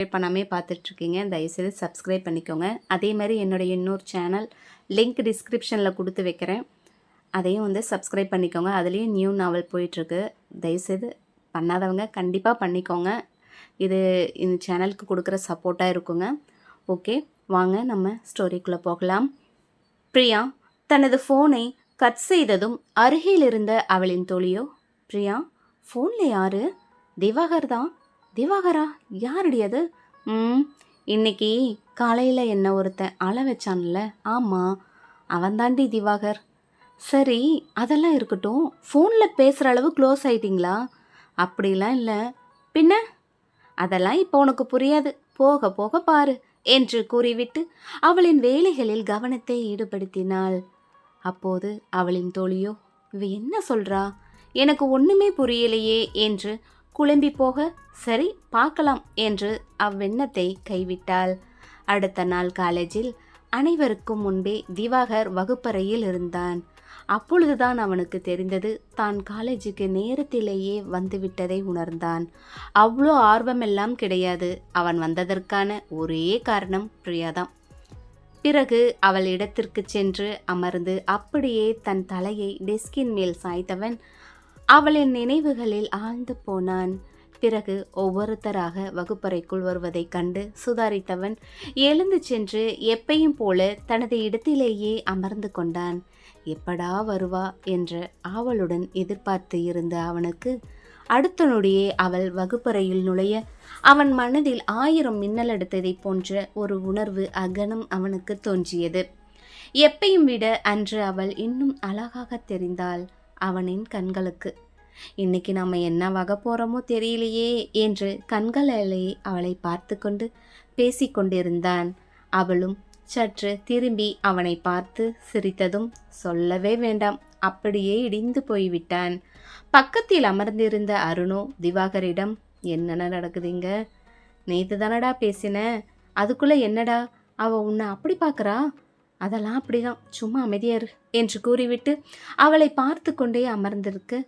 Subscribe பண்ணாமே பார்த்துட்ருக்கீங்க தயவுசெய்து சப்ஸ்கிரைப் பண்ணிக்கோங்க. அதே மாதிரி என்னுடைய இன்னொரு சேனல் லிங்க் டிஸ்கிரிப்ஷனில் கொடுத்து வைக்கிறேன். அதையும் வந்து சப்ஸ்கிரைப் பண்ணிக்கோங்க. அதுலேயும் நியூ நாவல் போயிட்டுருக்கு தயவுசெய்து பண்ணாதவங்க கண்டிப்பாக பண்ணிக்கோங்க. இது இந்த சேனலுக்கு கொடுக்குற சப்போர்ட்டாக இருக்குங்க. ஓகே வாங்க நம்ம ஸ்டோரிக்குள்ளே போகலாம். பிரியா தனது ஃபோனை கட் செய்ததும் அருகில் இருந்த அவளின் தோழியோ பிரியா ஃபோனில் யாரு? திவாகர் தான்? திவாகரா யாரடி அது? ம் இன்னைக்கு காலையில் என்ன ஒருத்தன் அழ வச்சான்ல. ஆமாம் அவன்தாண்டி திவாகர். சரி அதெல்லாம் இருக்கட்டும். ஃபோனில் பேசுகிற அளவு க்ளோஸ் ஆயிட்டிங்களா? அப்படிலாம் இல்லை. பின்ன? அதெல்லாம் இப்போ உனக்கு புரியாது. போக போக பாரு என்று கூறிவிட்டு அவளின் வேலைகளில் கவனத்தை ஈடுபடுத்தினாள். அப்போது அவளின் தோழியோ இவ என்ன சொல்றா? எனக்கு ஒன்றுமே புரியலையே என்று குழம்பி போக சரி பார்க்கலாம் என்று அவ்வெண்ணத்தை கைவிட்டாள். அடுத்த நாள் காலேஜில் அனைவருக்கும் முன்பே திவாகர் வகுப்பறையில் இருந்தான். அப்பொழுதுதான் அவனுக்கு தெரிந்தது தான் காலேஜுக்கு நேரத்திலேயே வந்துவிட்டதை உணர்ந்தான். அவ்வளோ ஆர்வமெல்லாம் கிடையாது. அவன் வந்ததற்கான ஒரே காரணம் பிரியாதான். பிறகு அவள் இடத்திற்கு சென்று அமர்ந்து அப்படியே தன் தலையை டெஸ்கின் மேல் சாய்த்தவன் அவளின் நினைவுகளில் ஆழ்ந்து போனான். பிறகு ஒவ்வொருத்தராக வகுப்பறைக்குள் வருவதைக் கண்டு சுதாரித்தவன் எழுந்து சென்று எப்பையும் போல தனது இடத்திலேயே அமர்ந்து கொண்டான். எப்படா வருவா? என்று ஆவலுடன் எதிர்பார்த்து இருந்த அவனுக்கு அடுத்த நொடியே அவள் வகுப்பறையில் நுழைய அவன் மனதில் ஆயிரம் மின்னல் எடுத்ததைப் போன்ற ஒரு உணர்வு அகனம் அவனுக்கு தோன்றியது. எப்பையும் விட அன்று அவள் இன்னும் அழகாக தெரிந்தாள். அவனின் கண்களுக்கு. இன்னைக்கு நம்ம என்ன வகை தெரியலையே என்று கண்களிலே அவளை பார்த்து கொண்டு பேசிக்கொண்டிருந்தான் அவளும் சற்று திரும்பி அவனை பார்த்து சிரித்ததும் சொல்லவே வேண்டாம் அப்படியே இடிந்து போய்விட்டான். பக்கத்தில் அமர்ந்திருந்த அருணோ திவாகரிடம் என்னென்ன நடக்குதுங்க? நேத்து தானடா பேசின. அதுக்குள்ளே என்னடா? அவள் உன்னை அப்படி பார்க்கறா அதெல்லாம் அப்படிதான். சும்மா அமைதியாரு என்று கூறிவிட்டு அவளை பார்த்து கொண்டே அமர்ந்திருக்கு.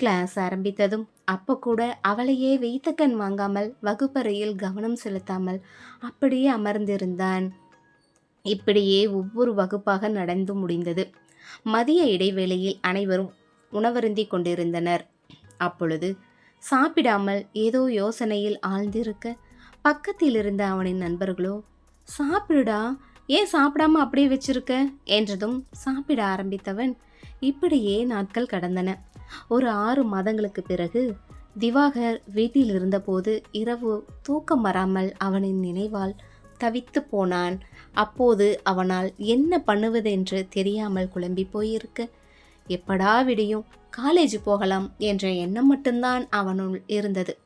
கிளாஸ் ஆரம்பித்ததும் அப்போ கூட அவளையே வைத்த கண் வாங்காமல் வகுப்பறையில் கவனம் செலுத்தாமல் அப்படியே அமர்ந்திருந்தான். இப்படியே ஒவ்வொரு வகுப்பாக நடந்து முடிந்தது. மதிய இடைவேளையில் அனைவரும் உணவருந்தி கொண்டிருந்தனர். அப்பொழுது சாப்பிடாமல் ஏதோ யோசனையில் ஆழ்ந்திருக்க பக்கத்தில் இருந்த அவனின் நண்பர்களோ சாப்பிடுடா ஏன் சாப்பிடாம அப்படியே வச்சிருக்க? என்றதும் சாப்பிட ஆரம்பித்தவன் இப்படியே நாட்கள் கடந்தன. ஒரு ஆறு மாதங்களுக்கு பிறகு திவாகர் வீட்டில் இருந்தபோது இரவு தூக்கம் வராமல் அவனின் நினைவால் தவித்து போனான். அப்போது அவனால் என்ன பண்ணுவதென்று தெரியாமல் குழம்பி போயிருக்க. எப்படா விடியும்? காலேஜ் போகலாம் என்ற எண்ணம் மட்டும்தான் அவனுள் இருந்தது.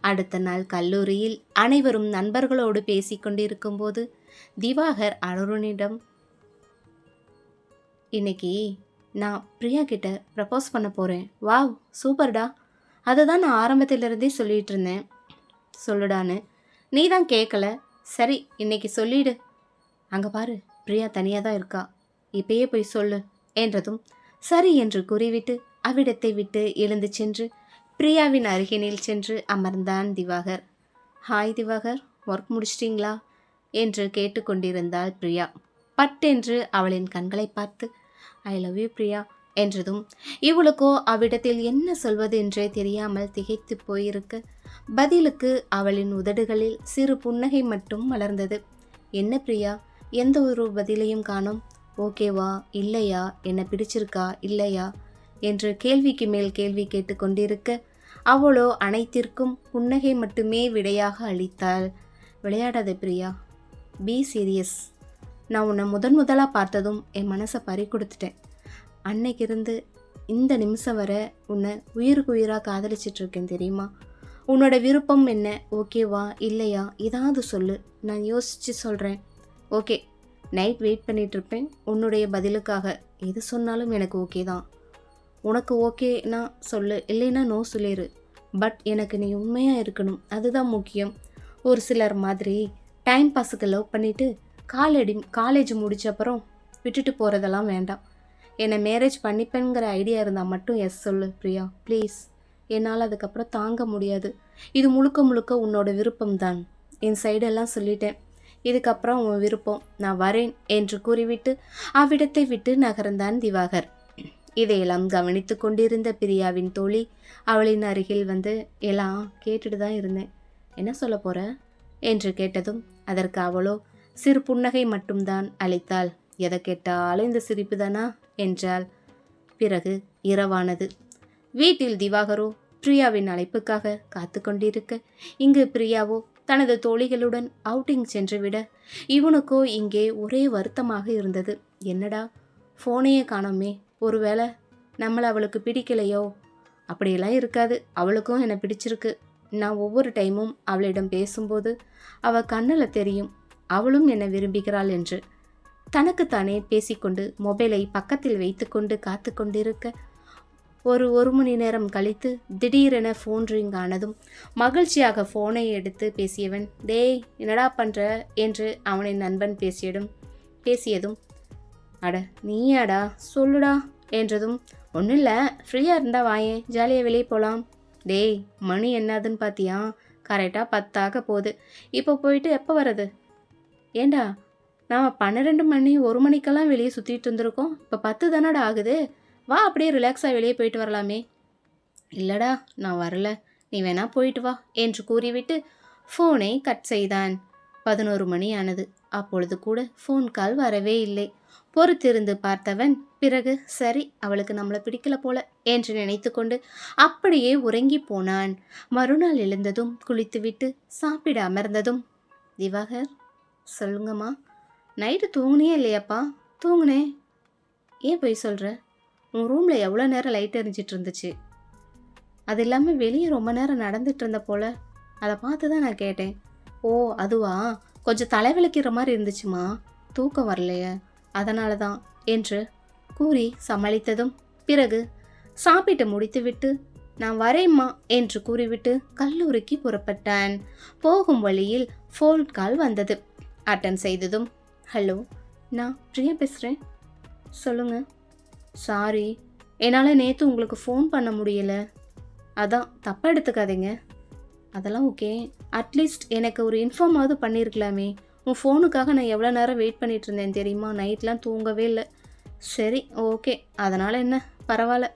அடுத்த நாள் கல்லூரியில் அனைவரும் நண்பர்களோடு பேசிக்கொண்டிருக்கும்போது திவாகர் அருணிடம் இன்னைக்கு நான் பிரியா கிட்ட ப்ரப்போஸ் பண்ண போகிறேன் வாவ் சூப்பர்டா. அதை தான் நான் ஆரம்பத்திலிருந்தே சொல்லிட்டு இருந்தேன். சொல்லுடான்னு. நீ தான் கேட்கல சரி இன்னைக்கு சொல்லிடு. அங்கே பாரு பிரியா தனியாக தான் இருக்கா. இப்பயே போய் சொல்லு. என்றதும் சரி என்று கூறிவிட்டு அவ்விடத்தை விட்டு எழுந்து சென்று பிரியாவின் அருகினில் சென்று அமர்ந்தான் திவாகர். ஹாய் திவாகர் ஒர்க் முடிச்சிட்டிங்களா? என்று கேட்டுக்கொண்டிருந்தாள் பிரியா. பட்டென்று அவளின் கண்களை பார்த்து ஐ லவ் யூ பிரியா என்றதும் இவளுக்கோ அவ்விடத்தில் என்ன சொல்வது என்றே தெரியாமல் திகைத்து போயிருக்க. பதிலுக்கு அவளின் உதடுகளில் சிறு புன்னகை மட்டும் மலர்ந்தது. என்ன பிரியா எந்த ஒரு பதிலையும் காணோம். ஓகேவா இல்லையா என்ன பிடிச்சிருக்கா இல்லையா? என்று கேள்விக்கு மேல் கேள்வி கேட்டுக்கொண்டிருக்க அவளோ அனைத்திற்கும் புன்னகை மட்டுமே விடையாக அளித்தாள். விளையாடாத பிரியா. பி சீரியஸ் நான் உன்னை முதன் முதலாக பார்த்ததும் என் மனசை பறி கொடுத்துட்டேன். அன்னைக்கு இருந்து இந்த நிமிஷம் வர உன்னை உயிருக்கு உயிராக காதலிச்சிட்ருக்கேன் தெரியுமா? உன்னோட விருப்பம் என்ன? ஓகேவா இல்லையா? ஏதாவது சொல்லு. நான் யோசித்து சொல்கிறேன் ஓகே நைட் வெயிட் பண்ணிகிட்ருப்பேன் உன்னுடைய பதிலுக்காக. எது சொன்னாலும் எனக்கு ஓகே தான். உனக்கு ஓகேனா சொல்லு இல்லைன்னா நோ சொல்லிடு பட் எனக்கு நீ உண்மையாக இருக்கணும் அதுதான் முக்கியம். ஒரு சிலர் மாதிரி டைம் பாஸுக்கு லவ் பண்ணிவிட்டு காலடி காலேஜ் முடிச்ச அப்புறம் விட்டுட்டு போகிறதெல்லாம் வேண்டாம். என்னை மேரேஜ் பண்ணிப்பேங்கிற ஐடியா இருந்தால் மட்டும் எஸ் சொல்லு பிரியா. ப்ளீஸ் என்னால் அதுக்கப்புறம் தாங்க முடியாது. இது முழுக்க முழுக்க உன்னோட விருப்பம்தான் என் சைடெல்லாம் சொல்லிட்டேன். இதுக்கப்புறம் உன் விருப்பம். நான் வரேன் என்று கூறிவிட்டு அவ்விடத்தை விட்டு நகர்ந்தான் திவாகர். இதையெல்லாம் கவனித்து கொண்டிருந்த பிரியாவின் தோழி அவளின் அருகில் வந்து எல்லாம் கேட்டுட்டு தான் இருந்தேன். என்ன சொல்ல போற? என்று கேட்டதும் அதற்கு அவளோ சிறு புன்னகை மட்டும்தான் அளித்தாள். எதை கேட்டாலும் இந்த சிரிப்பு தானா? என்றாள். பிறகு இரவானது வீட்டில் திவாகரோ பிரியாவின் அழைப்புக்காக காத்து கொண்டிருக்க. இங்கு பிரியாவோ தனது தோழிகளுடன் அவுட்டிங் சென்றுவிட. இவனுக்கோ இங்கே ஒரே வருத்தமாக இருந்தது. என்னடா ஃபோனையே காணோமே. ஒருவேளை நம்மளை அவளுக்கு பிடிக்கலையோ? அப்படியெல்லாம் இருக்காது. அவளுக்கும் என்னை பிடிச்சிருக்கு. நான் ஒவ்வொரு டைமும் அவளிடம் பேசும்போது அவள் கண்ணில் தெரியும் அவளும் என்னை விரும்புகிறாள் என்று. தனக்குத்தானே பேசிக்கொண்டு மொபைலை பக்கத்தில் வைத்துக்கொண்டு காத்து கொண்டிருக்க ஒரு ஒரு மணி நேரம் கழித்து திடீரென ஃபோன் ரிங் ஆனதும் மகிழ்ச்சியாக ஃபோனை எடுத்து பேசியவன் டேய் என்னடா பண்ணுற என்று அவனின் நண்பன் பேசியதும் பேசியதும் அட நீயாடா? சொல்லுடா என்றதும் ஒன்றும் இல்லை ஃப்ரீயாக இருந்தால் வாயேன் ஜாலியாக வெளியே போகலாம் டேய் மணி என்னதுன்னு பார்த்தியா கரெக்டாக பத்தாக போகுது. இப்போ போயிட்டு எப்போ வர்றது? ஏண்டா நாம் பன்னிரெண்டு மணி ஒரு மணிக்கெல்லாம் வெளியே சுற்றிட்டு இருந்திருக்கோம். இப்போ பத்து தானடா ஆகுது. வா அப்படியே ரிலாக்ஸாக வெளியே போயிட்டு வரலாமே. இல்லடா நான் வரல. நீ வேணா போயிட்டு வா என்று கூறிவிட்டு ஃபோனை கட் செய்தான். பதினோரு மணி ஆனது. அப்பொழுது கூட ஃபோன் கால் வரவே இல்லை. பொறுத்திருந்து பார்த்தவன் பிறகு சரி அவளுக்கு நம்மளை பிடிக்கல போல என்று நினைத்துக்கொண்டு அப்படியே உறங்கி போனான். மறுநாள் எழுந்ததும் குளித்துவிட்டு சாப்பிட அமர்ந்ததும் திவாகர் சொல்லுங்கம்மா. நைட்டு தூங்குனியே இல்லையாப்பா? தூங்குனேன். ஏன் போய் சொல்கிற உன் ரூமில் எவ்வளோ நேரம் லைட் எரிஞ்சிட்டு இருந்துச்சு? அது இல்லாமல் வெளியே ரொம்ப நேரம் நடந்துட்டு இருந்த போல. அதை பார்த்து தான் நான் கேட்டேன். ஓ அதுவா? கொஞ்சம் தலைவிளக்கிற மாதிரி இருந்துச்சுமா. தூக்கம் வரலையே. அதனால தான் என்று கூறி சமாளித்ததும் பிறகு சாப்பிட்டு முடித்துவிட்டு நான் வரேம்மா என்று கூறிவிட்டு கல்லூரிக்கு புறப்பட்டான். போகும் வழியில் ஃபோன் கால் வந்தது. அட்டன் செய்ததும் ஹலோ நான் பிரியா பேசுகிறேன் சொல்லுங்க. சாரி என்னால் நேற்று உங்களுக்கு ஃபோன் பண்ண முடியல. அதான் தப்பாக எடுத்துக்காதீங்க. அதெல்லாம் ஓகே அட்லீஸ்ட் எனக்கு ஒரு இன்ஃபார்மாவது பண்ணியிருக்கலாமே உன் ஃபோனுக்காக நான் எவ்வளோ நேரம் வெயிட் பண்ணிகிட்டு இருந்தேன் தெரியுமா? நைட்லாம் தூங்கவே இல்லை. சரி ஓகே. அதனால் என்ன? பரவாயில்ல.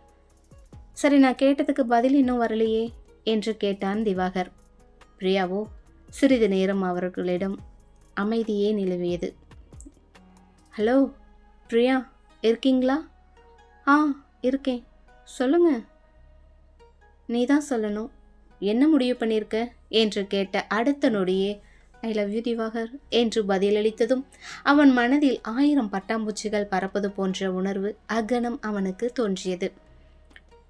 சரி நான் கேட்டதுக்கு பதில் இன்னும் வரலையே என்று கேட்டான் திவாகர். பிரியாவோ சிறிது நேரம் அவர்களிடம் அமைதியே நிலவியது. ஹலோ பிரியா இருக்கீங்களா? ஆ இருக்கேன். சொல்லுங்கள் நீ தான் சொல்லணும். என்ன முடிவு பண்ணியிருக்க என்று கேட்ட அடுத்த நொடியே ஐ லவ் யூ திவாகர் என்று பதிலளித்ததும் அவன் மனதில் ஆயிரம் பட்டாம்பூச்சிகள் பறப்பது போன்ற உணர்வு அகனம் அவனுக்கு தோன்றியது.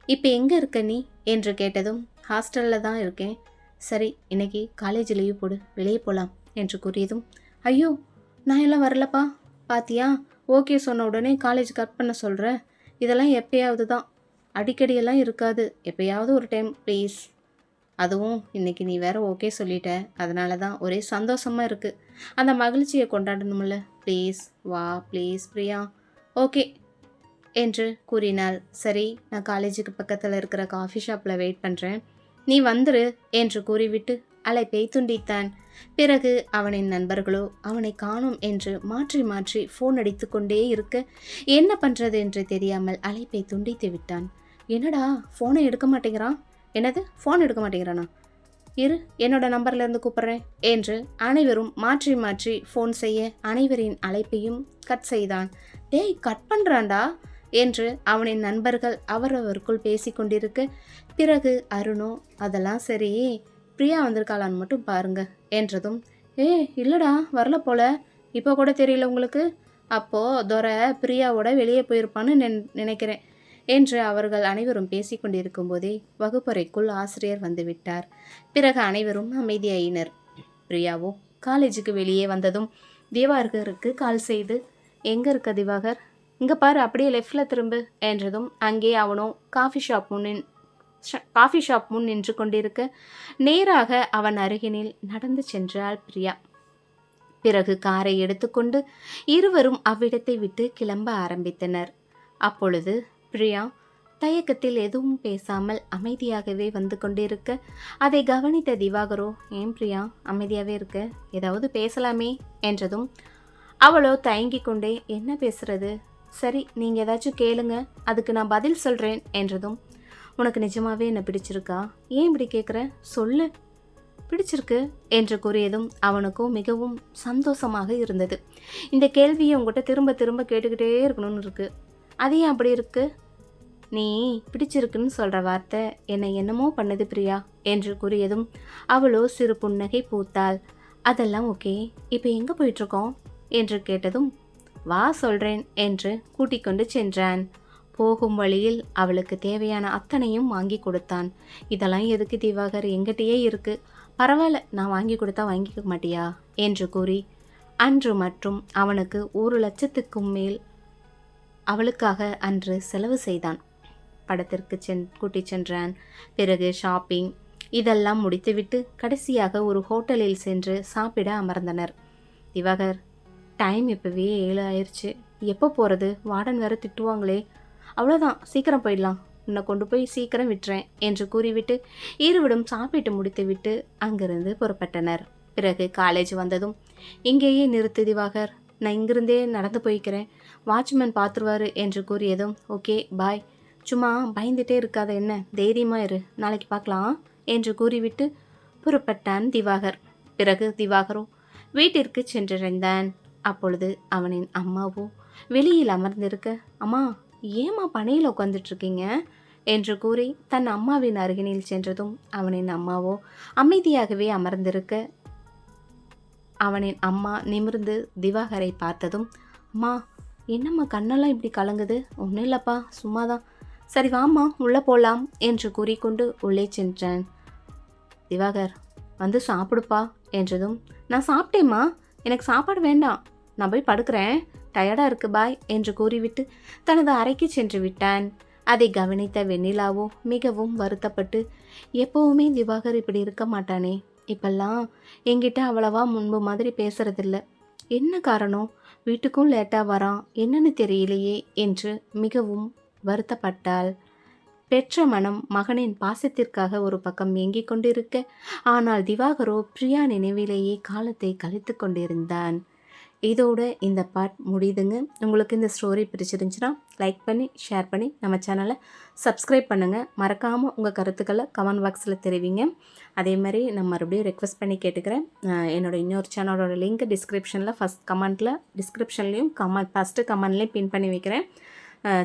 இப்போ எங்கே இருக்க நீ? என்று கேட்டதும் ஹாஸ்டலில் தான் இருக்கேன். சரி இன்னைக்கு காலேஜ் லீவ் போடு வெளியே போகலாம் என்று கூறியதும் ஐயோ நான் எல்லாம் வரலப்பா. பாத்தியா? ஓகே சொன்ன உடனே காலேஜ் கட் பண்ண சொல்கிற இதெல்லாம் எப்பயாவது தான். அடிக்கடியெல்லாம் இருக்காது. எப்பயாவது ஒரு டைம் ப்ளீஸ் அதுவும் இன்றைக்கி நீ வேற ஓகே சொல்லிட்ட. அதனால தான் ஒரே சந்தோஷமாக இருக்குது அந்த மகிழ்ச்சியை கொண்டாடணும்ல. ப்ளீஸ் வா ப்ளீஸ் பிரியா. ஓகே என்று கூறினாள். சரி நான் காலேஜுக்கு பக்கத்தில் இருக்கிற காஃபி ஷாப்பில் வெயிட் பண்ணுறேன் நீ வந்துரு என்று கூறிவிட்டு அழைப்பை துண்டித்தான். பிறகு அவனின் நண்பர்களோ அவனை காணோம் என்று மாற்றி மாற்றி ஃபோன் அடித்து கொண்டே இருக்க என்ன பண்ணுறது என்று தெரியாமல் அழைப்பை துண்டித்து விட்டான். என்னடா ஃபோனை எடுக்க மாட்டேங்கிறான்? என்னது? ஃபோன் எடுக்க மாட்டேங்கிறானா? இரு என்னோட நம்பர்லேருந்து கூப்பிட்றேன் என்று அனைவரும் மாற்றி மாற்றி ஃபோன் செய்ய அனைவரின் அழைப்பையும் கட் செய்தான். டேய் கட் பண்ணுறான்டா என்று அவனின் நண்பர்கள் அவரவருக்குள் பேசிக்கொண்டிருக்க பிறகு அருணோ அதெல்லாம் சரி பிரியா வந்திருக்காளான்னு மட்டும் பாருங்க என்றதும் ஏ இல்லைடா வரல போல இப்போ கூட தெரியல உங்களுக்கு? அப்போது துரை பிரியாவோட வெளியே போயிருப்பான்னு நினைக்கிறேன். என்று அவர்கள் அனைவரும் பேசிக்கொண்டிருக்கும் போதே வகுப்பறைக்குள் ஆசிரியர் வந்துவிட்டார். பிறகு அனைவரும் அமைதியாயினர். பிரியாவோ காலேஜுக்கு வெளியே வந்ததும் திவாகருக்கு கால் செய்து எங்கே இருக்க திவாகர்? இங்கே பாரு அப்படியே லெஃப்டில் திரும்பு என்றதும் அங்கே அவனோ காஃபி ஷாப் முன்னின் காஃபி ஷாப் முன் நின்று கொண்டிருக்க. நேராக அவன் அருகினில் நடந்து சென்றாள் பிரியா. பிறகு காரை எடுத்துக்கொண்டு இருவரும் அவ்விடத்தை விட்டு கிளம்ப ஆரம்பித்தனர். அப்பொழுது பிரியா தயக்கத்தில் எதுவும் பேசாமல் அமைதியாகவே வந்து கொண்டிருக்க. அதை கவனித்த திவாகரோ ஏன் பிரியா அமைதியாகவே இருக்க? ஏதாவது பேசலாமே? என்றதும் அவளோ தயங்கி கொண்டே என்ன பேசுறது? சரி நீங்கள் ஏதாச்சும் கேளுங்க அதுக்கு நான் பதில் சொல்கிறேன் என்றதும் உனக்கு நிஜமாவே என்ன பிடிச்சிருக்கா? ஏன் இப்படி கேட்குற சொல்லு. பிடிச்சிருக்கு? என்று கூறியதும் அவனுக்கும் மிகவும் சந்தோஷமாக இருந்தது. இந்த கேள்வியை உங்ககிட்ட திரும்ப திரும்ப கேட்டுக்கிட்டே இருக்கணும்னு இருக்குது அது ஏன் அப்படி இருக்குது நீ பிடிச்சிருக்குன்னு சொல்கிற வார்த்தை என்னை என்னமோ பண்ணுது பிரியா என்று கூறியதும் அவளோ சிறு புன்னகை பூத்தாள். அதெல்லாம் ஓகே இப்போ எங்கே போயிட்டுருக்கோம்? என்று கேட்டதும் வா சொல்கிறேன் என்று கூட்டிக் கொண்டு சென்றான். போகும் வழியில் அவளுக்கு தேவையான அத்தனையும் வாங்கி கொடுத்தான். இதெல்லாம் எதுக்கு திவாகர்? எங்கிட்டயே இருக்கு. பரவாயில்ல நான் வாங்கி கொடுத்தா வாங்கிக்க மாட்டியா? என்று கூறி அன்று மற்றும் அவனுக்கு ஒரு லட்சத்துக்கும் மேல் அவளுக்காக அன்று செலவு செய்தான். படத்திற்கு சென் கூட்டி சென்றான். பிறகு ஷாப்பிங் இதெல்லாம் முடித்துவிட்டு கடைசியாக ஒரு ஹோட்டலில் சென்று சாப்பிட அமர்ந்தனர். திவாகர் டைம் இப்போவே ஏழு ஆயிடுச்சு எப்போ போகிறது வார்டன் வேற திட்டுவாங்களே. அவ்வளோதான் சீக்கிரம் போயிடலாம். உன்னை கொண்டு போய் சீக்கிரம் விட்டுறேன் என்று கூறிவிட்டு இருவரும் சாப்பிட்டு முடித்துவிட்டு அங்கிருந்து புறப்பட்டனர். பிறகு காலேஜ் வந்ததும் இங்கேயே நிறுத்து திவாகர். நான் இங்கிருந்தே நடந்து போய்க்கிறேன். வாட்ச்மேன் பார்த்துருவாரு என்று கூறியதும் ஓகே பாய். சும்மா பயந்துட்டே இருக்காத என்ன? தைரியமாக இரு. நாளைக்கு பார்க்கலாம் என்று கூறிவிட்டு புறப்பட்டான் திவாகர். பிறகு திவாகரோ வீட்டிற்கு சென்றடைந்தான். அப்பொழுது அவனின் அம்மாவோ வெளியில் அமர்ந்திருக்க அம்மா ஏம்மா பனையில் உட்காந்துட்ருக்கீங்க என்று கூறி தன் அம்மாவின் அருகினில் சென்றதும் அவனின் அம்மாவோ அமைதியாகவே அமர்ந்திருக்க அவனின் அம்மா நிமிர்ந்து திவாகரை பார்த்ததும் அம்மா என்னம்மா கண்ணெல்லாம் இப்படி கலங்குது? ஒன்றும் இல்லைப்பா சும்மாதான். சரி வாம்மா உள்ளே போகலாம் என்று கூறிக்கொண்டு உள்ளே சென்றேன். திவாகர் வந்து சாப்பிடுப்பா என்றதும் நான் சாப்பிட்டேம்மா எனக்கு சாப்பாடு வேண்டாம் நான் போய் படுக்கிறேன் டயர்டாக இருக்கு பாய் என்று கூறிவிட்டு தனது அறைக்கு சென்று விட்டான். அதை கவனித்த வெண்ணிலாவோ மிகவும் வருத்தப்பட்டு எப்போவுமே திவாகர் இப்படி இருக்க மாட்டானே இப்பெல்லாம் என்கிட்ட அவ்வளவா முன்பு மாதிரி பேசுறதில்ல. என்ன காரணம்? வீட்டுக்கும் லேட்டாக வரான் என்னன்னு தெரியலையே என்று மிகவும் வருத்தப்பட்டாள். பெற்ற மனம் மகனின் பாசத்திற்காக ஒரு பக்கம் ஏங்கிக் கொண்டிருக்க ஆனால் திவாகரோ பிரியா நினைவிலேயே காலத்தை கழித்து கொண்டிருந்தான். இதோட இந்த பார்ட் முடியுதுங்க. உங்களுக்கு இந்த ஸ்டோரி பிடிச்சிருந்துச்சுன்னா லைக் பண்ணி ஷேர் பண்ணி நம்ம சேனலை சப்ஸ்கிரைப் பண்ணுங்கள் மறக்காமல் உங்கள் கருத்துக்களை கமெண்ட் பாக்ஸில் தெரிவிங்க. அதே மாதிரி நான் மறுபடியும் ரெக்வஸ்ட் பண்ணி கேட்டுக்கிறேன். என்னோடய என்னோட இன்னொரு சேனலோட லிங்க் டிஸ்கிரிப்ஷனில் ஃபஸ்ட் கமெண்ட்டில் டிஸ்கிரிப்ஷன்லேயும் கமெண்ட் ஃபஸ்ட்டு கமெண்ட்லேயும் பின் பண்ணி வைக்கிறேன்.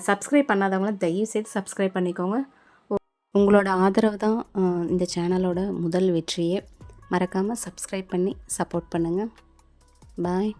சப்ஸ்கிரைப் பண்ணாதவங்களும் தயவு செய்து சப்ஸ்கிரைப் பண்ணிக்கோங்க. உங்களோட ஆதரவு தான் இந்த சேனலோட முதல் வெற்றியே. மறக்காமல் சப்ஸ்கிரைப் பண்ணி சப்போர்ட் பண்ணுங்கள் பாய்